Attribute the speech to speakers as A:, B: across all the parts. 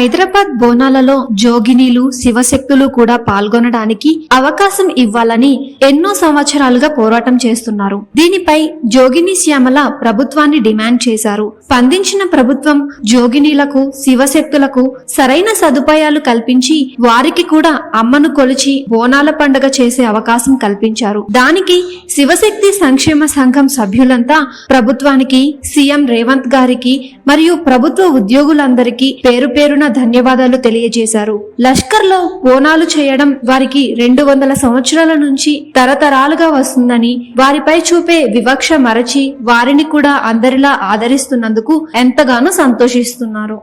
A: హైదరాబాద్ బోనాలలో జోగినీలు శివశక్తులు కూడా పాల్గొనడానికి అవకాశం ఇవ్వాలని ఎన్నో సంవత్సరాలుగా పోరాటం చేస్తున్నారు. దీనిపై జోగిని శ్యామల ప్రభుత్వాన్ని డిమాండ్ చేశారు. స్పందించిన ప్రభుత్వం జోగినీలకు శివశక్తులకు సరైన సదుపాయాలు కల్పించి వారికి కూడా అమ్మను కొలిచి బోనాల పండుగ చేసే అవకాశం కల్పించారు. దానికి శివశక్తి సంక్షేమ సంఘం సభ్యులంతా ప్రభుత్వానికి సీఎం రేవంత్ గారికి మరియు ప్రభుత్వ ఉద్యోగులందరికీ పేరు పేరున ధన్యవాదాలు తెలియజేశారు. లష్కర్లో బోనాలు చేయడం వారికి రెండు వందల సంవత్సరాల నుంచి తరతరాలుగా వస్తుందని వారిపై చూపే వివక్ష మరచి వారిని కూడా అందరిలా ఆదరిస్తున్నందుకు ఎంతగానో సంతోషిస్తున్నారు.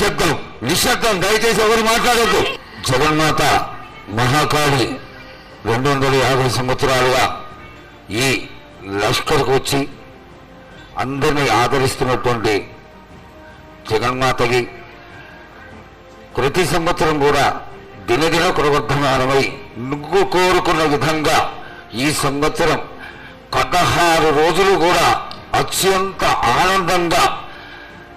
B: నిశ్శబ్దం. నిశ్శబ్దం. దయచేసి ఎవరు మాట్లాడద్దు. జగన్మాత మహాకాళి రెండు వందల యాభై సంవత్సరాలుగా ఈ లష్కర్కు వచ్చి అందరినీ ఆదరిస్తున్నటువంటి జగన్మాతకి ప్రతి సంవత్సరం కూడా దినదిన కురవర్ధమానమై నువ్వు కోరుకున్న విధంగా ఈ సంవత్సరం పదహారు రోజులు కూడా అత్యంత ఆనందంగా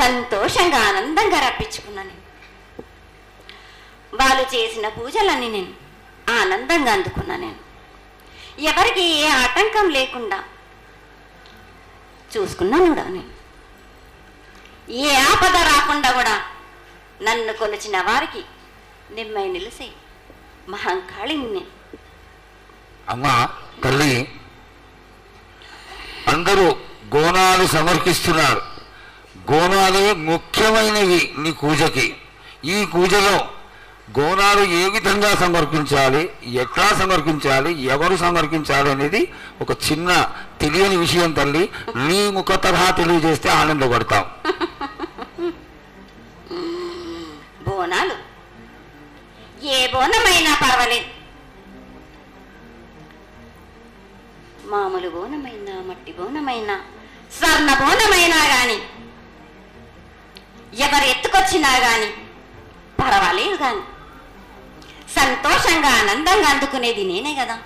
C: సంతోషంగా ఆనందంగా రప్పించుకున్నాను వాళ్ళు చేసిన పూజలన్నీ నేను ఆనందంగా అందుకున్నా నేను. ఎవరికి ఏ ఆటంకం లేకుండా చూసుకున్నాను కూడా నేను. ఏ ఆపద రాకుండా కూడా నన్ను కొలిచిన వారికి నిమ్మై నిలిసి మహంకాళిని నేను.
B: అమ్మా తల్లి అందరూ గోనాలు సమర్పిస్తున్నారు. గోనాలే ముఖ్యమైనవి నీ పూజకి. ఈ పూజలో గోనాలు ఏ విధంగా సమర్పించాలి ఎట్లా సమర్పించాలి ఎవరు సమర్పించాలి అనేది ఒక చిన్న తెలియని విషయం తల్లి. నీ ముఖ తరహా తెలియజేస్తే ఆనందపడతాం
C: బోనాలు. ఏ బోనమైనా పర్వాలేదు. మామూలు బోనమైనా మట్టి బోనమైనా స్వర్ణ బోనమైనా గాని ఎవరు ఎత్తుకొచ్చినా గాని పర్వాలేదు గాని సంతోషంగా ఆనందంగా అందుకునేది నేనే కదా.